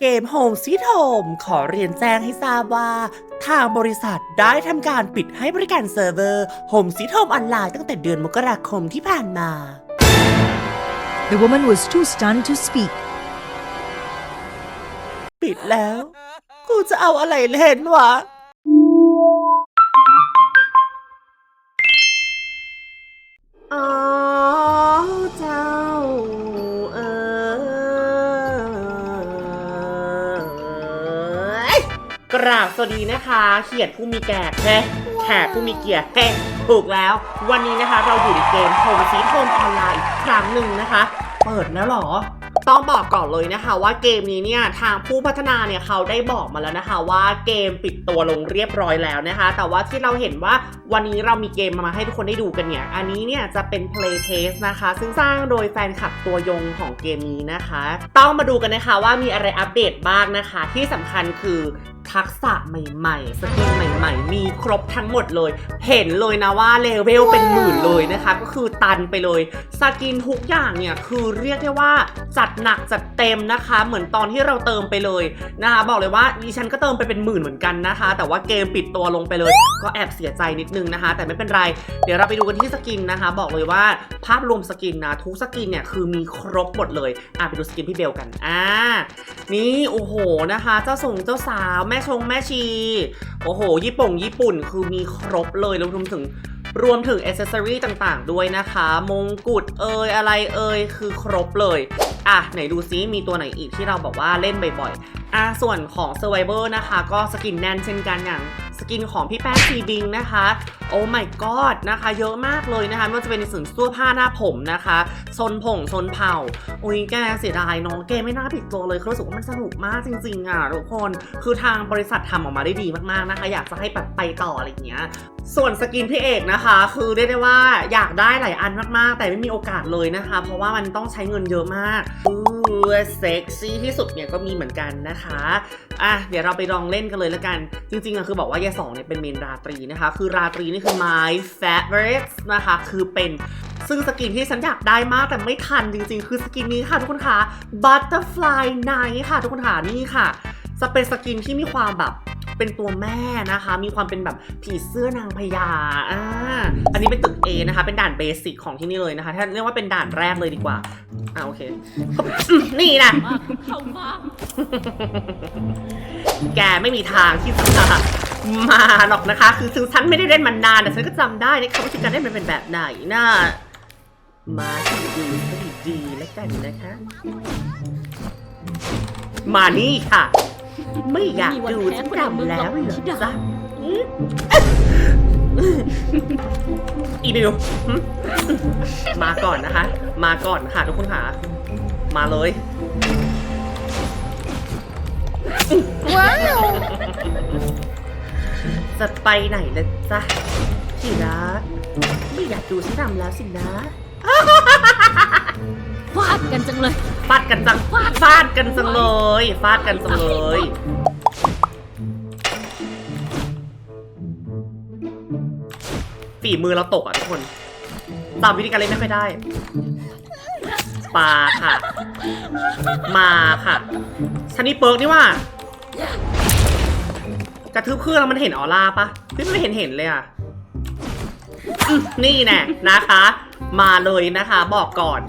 เกม Home Sweet Home ขอเรียนแจ้งให้ทราบว่า ทางบริษัทได้ทำการปิดให้บริการเซิร์ฟเวอร์ Home Sweet Home ออนไลน์ตั้งแต่เดือนมกราคมที่ผ่านมา The woman was too stunned to speak. ปิดแล้ว กูจะเอาอะไรเล่นวะ อ๋อ ราบสวัสดีนะคะ เขียดผู้มีแก่แฮ่แขกผู้มีเกียรติแฮ่ถูกแล้ว วันนี้นะคะเราอยู่ในเกมโฮมซีโฮมออนไลน์อีกครั้งหนึ่งนะคะ เปิดแล้วหรอ ต้องบอกก่อนเลยนะคะ ว่าเกมนี้เนี่ยทางผู้พัฒนาเนี่ยเขาได้บอกมาแล้วนะคะ ว่าเกมปิดตัวลงเรียบร้อยแล้วนะคะ แต่ว่าที่เราเห็นว่าวันนี้เรามีเกมมาให้ทุกคนได้ดูกันเนี่ย อันนี้เนี่ยจะเป็น play test นะคะ ซึ่งสร้างโดยแฟนคลับตัวยงของเกมนี้นะคะ ต้องมาดูกันนะคะว่ามีอะไรอัปเดตบ้างนะคะ ที่สำคัญคือ ทักษะใหม่ๆ สกิลใหม่ ๆ มีครบทั้งหมดเลย เห็นเลยนะว่าเลเวลเป็นหมื่นเลยนะคะ ก็คือตันไปเลย สกินทุกอย่างเนี่ยคือเรียกได้ว่าจัดหนักจัดเต็มนะคะ เหมือนตอนที่เราเติมไปเลยนะคะ บอกเลยว่าดิฉันก็เติมไปเป็นหมื่นเหมือนกันนะคะ แต่ว่าเกมปิดตัวลงไปเลย ก็แอบเสียใจนิดนึงนะคะ แต่ไม่เป็นไร เดี๋ยวเราไปดูกันที่สกินนะคะ บอกเลยว่าภาพรวมสกินนะทุกสกินเนี่ยคือมีครบหมดเลยอะไปดูสกินพี่เบลกันอ่านี่โอ้โหนะคะ เจ้าส่งเจ้าสาวแม่ชงแม่ชี โอ้โห ญี่ปุ่งญี่ปุ่นคือมีครบเลยรวมถึงรวมถึงอ c เซอรี่ต่างๆ ด้วยนะคะ มงกุฎเอยอะไรเอยคือครบเลย อะ ไหนดูซิ มีตัวไหนอีกที่เราบอกว่าเล่นบ่อยๆ อะ ส่วนของ Survivor นะคะ ก็สกินแน่นเช่นกันอย่าง สกินของพี่แป้งซีบิงนะคะโอ้ my god นะคะ เยอะมากเลยนะคะไม่ว่าจะเป็นในส่วนเสื้อผ้าหน้าผมนะคะโซนผงโซนเผาโอ้ยแกเสียดายน้องเกไม่น่าผิดตัวเลยคือรู้สึกว่ามันสนุกมากจริงๆอะทุกคนคือทางบริษัททำออกมาได้ดีมากๆนะคะ อยากจะให้แบบไปต่ออะไรอย่างเงี้ยส่วนสกินพี่เอกนะคะ คือเรียกได้ว่าอยากได้หลายอันมากๆ แต่ไม่มีโอกาสเลยนะคะ เพราะว่ามันต้องใช้เงินเยอะมากอือเซ็กซี่ที่สุดเนี่ยก็มีเหมือนกันนะคะอะเดี๋ยวเราไปลองเล่นกันเลยละกัน จริงๆอะคือบอกว่ายายสองเนี่ยเป็นเมนราตรีนะคะ คือราตรีนี่คือ my favorite นะคะ คือเป็นซึ่งสกินที่ฉันอยากได้มากแต่ไม่ทันจริงๆ คือสกินนี้ค่ะทุกคนคะ butterfly night ค่ะทุกคนค่ะนี่ค่ะ จะเป็นสกินที่มีความแบบเป็นตัวแม่นะคะ มีความเป็นแบบผีเสื้อนางพญาอ่าอันนี้เป็นตึก A นะคะ เป็นด่านเบสิกของที่นี่เลยนะคะ ถ้าเรียกว่าเป็นด่านแรกเลยดีกว่า อ่าโอเค นี่นะเข้ามาแกไม่มีทางที่จะ มาหรอกนะคะ คือถึงฉันไม่ได้เล่นมันนานแต่ฉันก็จำได้นะคะว่าการเล่นมันเป็นแบบไหนนะมาดูดูให้ดีๆแล้วกันนะคะ มานี่ค่ะ ไม่อยากดูฉันรำแล้วเหรอจ๊ะอีบิวมาก่อนนะคะ มาก่อนค่ะทุกคนค่ะ มาเลย Wow! จะไปไหนละจ๊ะที่รักไม่อยากดูฉันรำแล้วสินะฟาดกันจังเลย ฟาดกันจังฟาดกันจังเลย ฟาดกันจังเลยฝีมือเราตกอะทุกคนตามวิธีการเล่นไม่ค่อยได้ปลาค่ะ มาค่ะ ชันนี่เปิร์กนี่ว่า กระทืบเครื่องแล้วมันเห็นออร่าปะเฮ้ยมันไม่เห็นเห็นเลยอะนี่แน่นะคะ มาเลยนะคะ บอกก่อน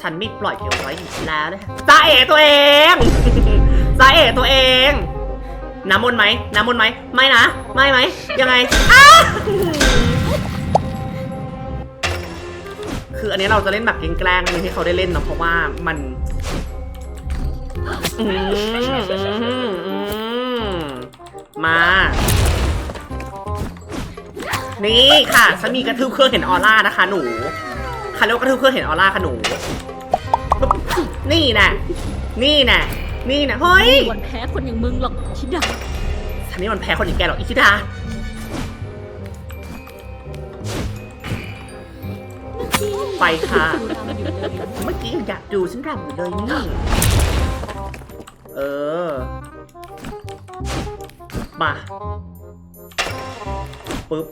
ฉันไม่ปล่อยเก็บไว้อีกแล้วนะจ้าเอ๋ตัวเองจ้าเอ๋ตัวเอง น้ำมนต์ไหมน้ำมนต์ไหมไม่นะ ไม่ไหมยังไงอ้าคืออันนี้เราจะเล่นแบบแกล้งๆนึงที่เขาได้เล่นเนาะเพราะว่ามัน อืมอืมอืม มา นี่ค่ะฉันมีกระทืบเครื่องเห็นออร่านะคะ หนูคันเรียกว่ากระทืบเครื่องเห็นออร่าค่ะหนู นี่น่ะนี่น่ะนี่น่ะเฮ้ยวันแพ้คนอย่างมึงหรอกชิดาฉันนี่มันแพ้คนอย่างแกหรอกอิคิดา ไปค่ะ ดูรำอยู่เลยเมื่อกี้ยังอยากดูฉันรำอยู่เลยนี่ เออ มาปึ๊บ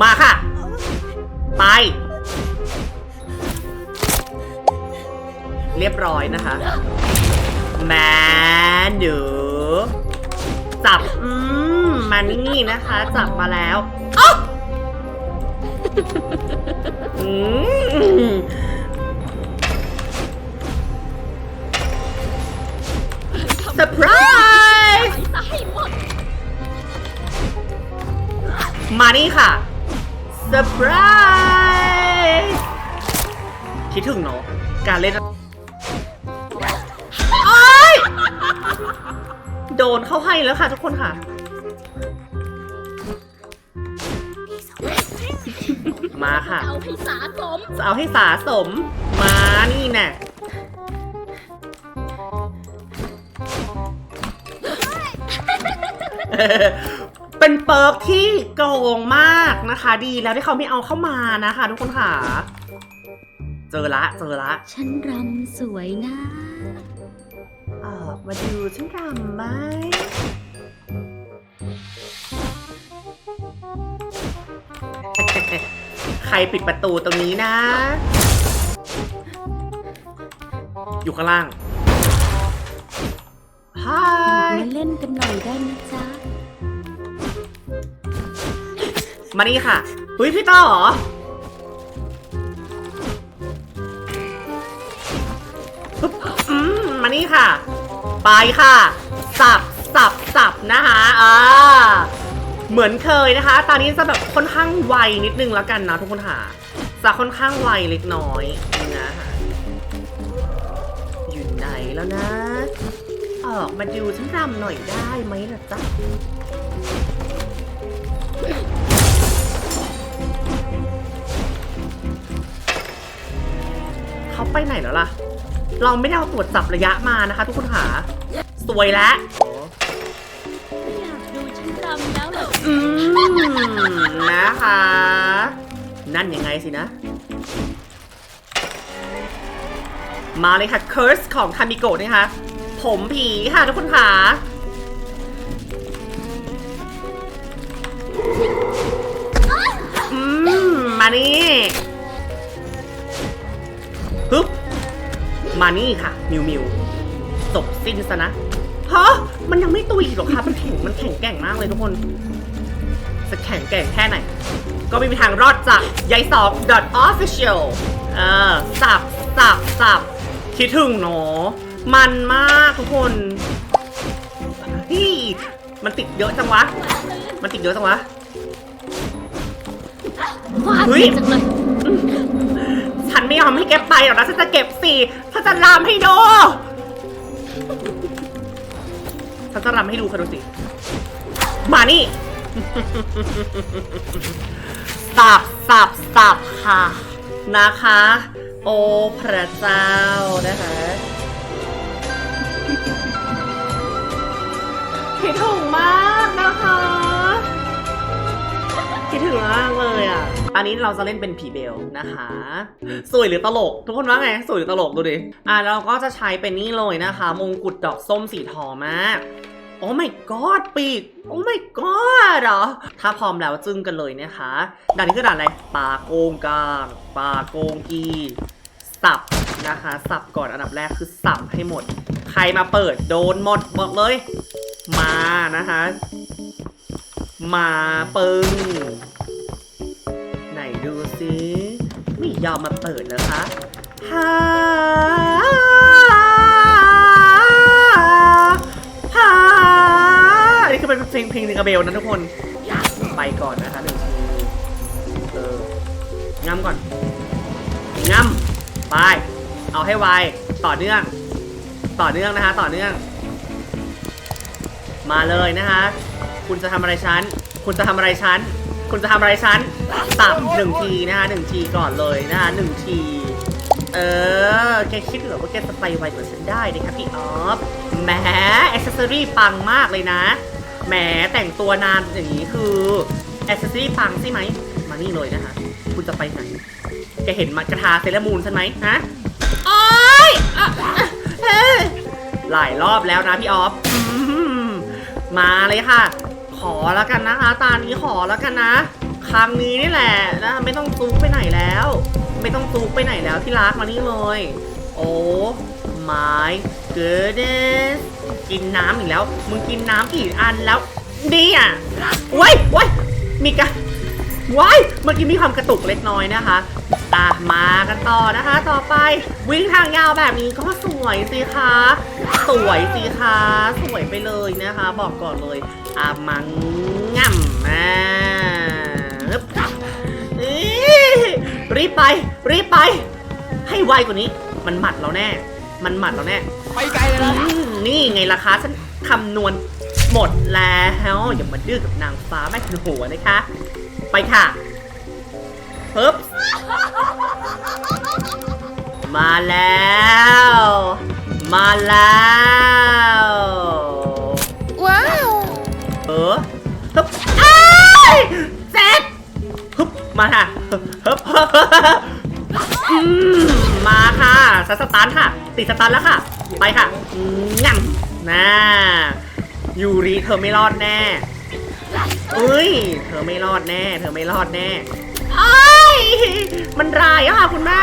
มาค่ะไปเรียบร้อยนะคะ แมนหนูจับ อืมมานี่นะคะ จับมาแล้วอ๊ะอืม เซอร์ไพรส์ไปซะให้หมดมานี่ค่ะเซอร์ไพรส์คิดถึงเนาะการเล่นโอ๊ยโดนเข้าให้แล้วค่ะทุกคนค่ะ มาค่ะ เอาให้สาสม จะเอาให้สาสม มานี่แน่ เป็นเปิร์กที่โกงมากนะคะ ดีแล้วที่เขาไม่เอาเข้ามานะคะ ทุกคนค่ะ เจอละ เจอละ ฉันรำสวยนะเออมาดูฉันรำไหมใครปิดประตูตรงนี้นะ อยู่ข้างล่าง ฮายมาเล่นกันหน่อยได้ไหมจ๊ะ มานี่ค่ะเฮ้ยพี่ต่อเหรอ ปึ๊บอืมมานี่ค่ะ ไปค่ะ สับ สับ สับนะคะอ่าเหมือนเคยนะคะ ตอนนี้จะแบบค่อนข้างไวนิดนึงแล้วกันนะทุกคนค่ะ จะค่อนข้างไวเล็กน้อยนะคะอยู่ไหนแล้วนะ ออกมาดูฉันรำหน่อยได้ไหมล่ะจ๊ะเขาไปไหนแล้วล่ะ เราไม่ได้เอาตรวจจับระยะมานะคะ ทุกคนค่ะสวยแล้วอยากดูฉันรำแล้วเหรออืมนะคะ นั่นยังไงสินะ มาเลยค่ะ Curse ของคามิโกะนะคะ ผมผีค่ะทุกคนค่ะอืม มานี่ฮึบมานี่ค่ะ มิวมิวจบสิ้นซะนะฮะมันยังไม่ตุยอีกหรอคะมันแข็ง มันแข็งแกร่งมากเลยทุกคน จะแข็งแกร่งแค่ไหน ก็ไม่มีทางรอดจากยายสอง .official เออสับสับสับคิดถึงเนาะ มันมากทุกคนพี่มันติดเยอะจังวะ มันติดเยอะจังวะฟาดเฮ้ยจังเลยฉันไม่ยอมให้แกไปหรอกนะฉันจะเก็บสี่ฉันจะรำให้ดูฉันจะรำให้ดูค่ะดูสิ มานี่ สับสับสับค่ะ นะคะ โอ้พระเจ้านะคะ คิดถึงมากนะคะ คิดถึงมากเลยอะ อันนี้เราจะเล่นเป็นผีเบลนะคะ สวยหรือตลก ทุกคนว่าไง สวยหรือตลกดูดิ อะเราก็จะใช้เป็นนี่เลยนะคะ มงกุฎดอกส้มสีทองมาก โอ้ my god ปีก โอ้ my god เหรอ ถ้าพร้อมแล้วจึ้งกันเลยนะคะ ด่านนี้คือด่านอะไรปลาโกงกลางปลาโกงกีสับนะคะ สับก่อนอันดับแรกคือสับให้หมด ใครมาเปิดโดนหมดบอกเลย มานะคะ มาปึงไหนดูสิไม่ยอมมาเปิดเลยคะฮ่าฮ่าอันนี้คือเป็นเพลงเพลงนิกาเบลนะทุกคนไปก่อนนะคะหนึ่งทีเอองำก่อนงำไป เอาให้ไว ต่อเนื่อง ต่อเนื่องนะคะ ต่อเนื่อง มาเลยนะคะ คุณจะทำอะไรฉัน คุณจะทำอะไรฉัน คุณจะทำอะไรฉันตับหนึ่งทีนะคะหนึ่งทีก่อนเลยนะคะหนึ่งที เออ แกคิดเหรอว่าแกจะไปไวกว่าฉันได้นะคะพี่ออฟแหมอ c เซสซอรี่ปังมากเลยนะ แหมแต่งตัวนานอย่างนี้คืออ c เซสซอรี่ปังใช่ไหม มานี่เลยนะคะ คุณจะไปไหน แกเห็นมากระทาเซเลอรามูนใช่ไหมฮะ โอ๊ยอะอะเฮ้ยหลายรอบแล้วนะพี่ออฟ มาเลยค่ะ ขอแล้วกันนะคะ ตานี้ขอแล้วกันนะ ครั้งนี้นี่แหละนะไม่ต้องซูกไปไหนแล้ว ไม่ต้องซูกไปไหนแล้วที่รักมานี่เลย โอ้ my goodness กินน้ำอีกแล้ว มึงกินน้ำกี่อันแล้วดีอะว้ยเว้ยมีกะ ว้ายเมื่อกี้มีความกระตุกเล็กน้อยนะคะตามมากันต่อนะคะ ต่อไปวิ่งทางยาวแบบนี้ก็สวยสิคะสวยสิคะสวยไปเลยนะคะ บอกก่อนเลยอามังง่ำมาฮึบอี๋รีบไป รีบไป ให้ไวกว่านี้ มันหมัดเราแน่ มันหมัดเราแน่ไปไกลเลยนะอืมนี่ไงราคาฉันคำนวณหมดแล้วอย่ามาดื้อกับนางฟ้าแม่ทันหัวนะคะ ไปค่ะปึ๊บมาแล้ว มาแล้วว้าวเออฮึบอ้ายเจ็บฮึบมาค่ะฮึบฮึบฮึบอืมมาค่ะสสตาร์ทค่ะ ติดสตาร์ทแล้วค่ะ ไปค่ะงั้มน่ายูริเธอไม่รอดแน่ เอ้ย เธอไม่รอดแน่ เธอไม่รอดแน่ไอ้ายมันร้ายอะค่ะคุณแม่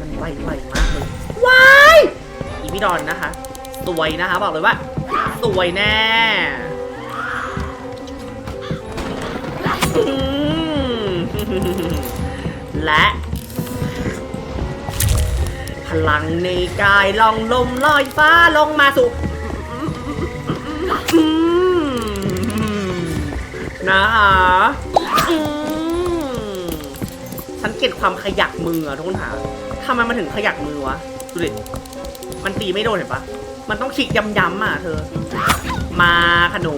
มันไวไวมากเลยวายอีพี่ดอนนะคะ สวยนะคะ บอกเลยว่า สวยแน่อืมและพลังในกายลองลมลอยฟ้าลงมาสู่ นะคะอืมสังเกตความขยักมืออะทุกคนหาทำไมมันถึงขยักมือวะดูดิมันตีไม่โดนเห็นปะมันต้องคลิกย้ำๆอะเธอ มาขนู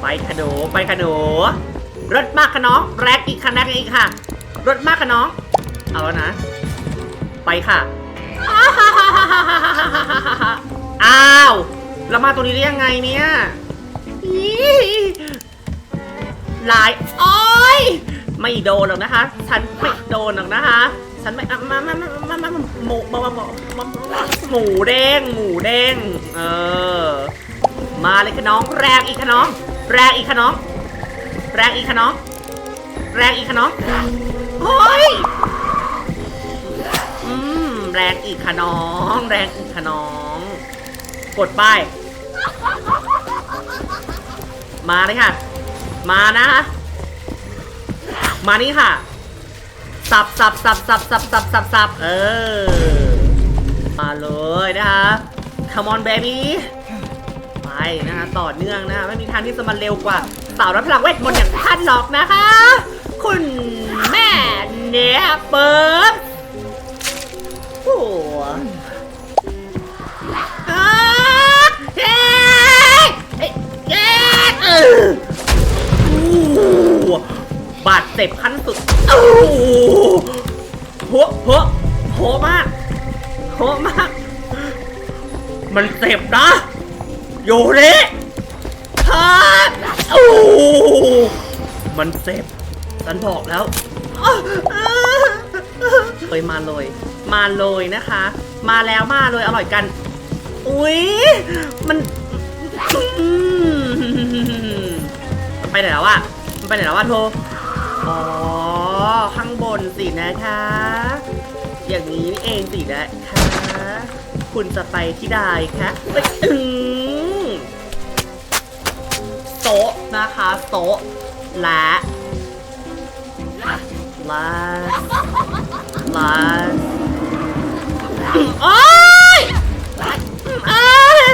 ไปขนูไปขนูรถมากขน้องแรกอีกคันแรกอีกค่ะ รถมากขน้องเอาแล้วนะ ไปค่ะ อ้าวเรามาตัวนี้ได้ยังไงเนี่ย หลายโอ้ยไม่โดนหรอกนะคะ ฉันไม่โดนหรอกนะคะ ฉันไม่มามามามามาหมูมามามามาหมูเด้งหมูเด้งเออ มาเลยค่ะน้อง แรงอีกค่ะน้อง แรงอีกค่ะน้อง แรงอีกค่ะน้อง แรงอีกค่ะน้องเฮ้ยอืมแรงอีกค่ะน้อง แรงอีกค่ะน้อง กดป้าย มาเลยค่ะ มานะมานี่ค่ะ สับสับสับสับสับสับสับสับเออ มาเลยนะคะ come on baby ไปนะคะต่อเนื่องนะคะไม่มีทางที่จะมาเร็วกว่าสาวรับพลังเวทมนต์อย่างท่านหรอกนะคะ คุณแม่เนี่ยเปิบ บาดเจ็บขั้นสุดโอ้โหโหโหมากโหมาก มันเจ็บนะ อยู่นี่ฮัทโอ้มันเจ็บฉันบอกแล้วเลยมาเลย มาเลยนะคะ มาแล้วมาเลยอร่อยกัน อุ๊ยมันอืมมัน ไปไหนแล้วอะมันไปไหนแล้วอะโทอ๋อ ข้างบนสินะคะ อย่างนี้นี่เองสินะคะ คุณจะไปที่ใดคะไปถึงโต๊ะนะคะโต๊ะและลาลาโอ้ยโอ๊ย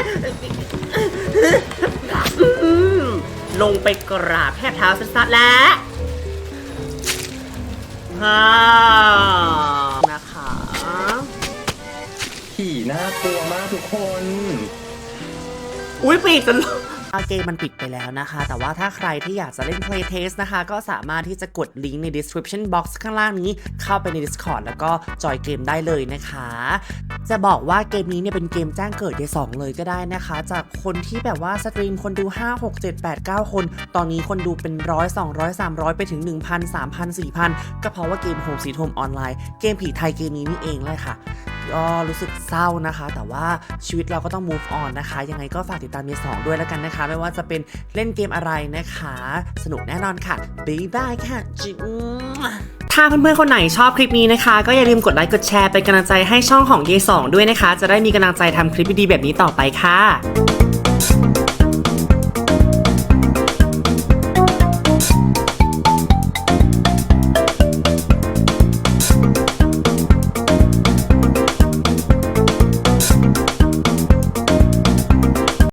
ลงไปกราบแทบเท้าสัสๆแล้วฮ่านะคะขี่น่ากลัวมากทุกคน อุ้ยปิดจน เกมมันปิดไปแล้วนะคะ แต่ว่าถ้าใครที่อยากจะเล่น Playtest นะคะ ก็สามารถที่จะกดลิงก์ใน description box ข้างล่างนี้เข้าไปใน Discord แล้วก็จอยเกมได้เลยนะคะ จะบอกว่าเกมนี้เนี่ยเป็นเกมแจ้งเกิด day 2เลยก็ได้นะคะ จากคนที่แบบว่าสตรีมคนดู 5 6 7 8 9 คน ตอนนี้คนดูเป็นร้อย200 300ไปถึง 1,000 3,000 4,000 ก็เพราะว่าเกม Home Sweet Home ออนไลน์เกมผีไทยเกมนี้นี่เองเลยค่ะ ก็รู้สึกเศร้านะคะ แต่ว่าชีวิตเราก็ต้อง move on นะคะ ยังไงก็ฝากติดตามเมสองด้วยแล้วกันนะคะ ไม่ว่าจะเป็นเล่นเกมอะไรนะคะ สนุกแน่นอนค่ะบ๊ายบายค่ะจิ๊บถ้าเพื่อนๆ คนไหนชอบคลิปนี้นะคะ ก็อย่าลืมกดไลค์กดแชร์เป็นกำลังใจให้ช่องของเยสองด้วยนะคะ จะได้มีกำลังใจทำคลิปดีๆแบบนี้ต่อไปค่ะ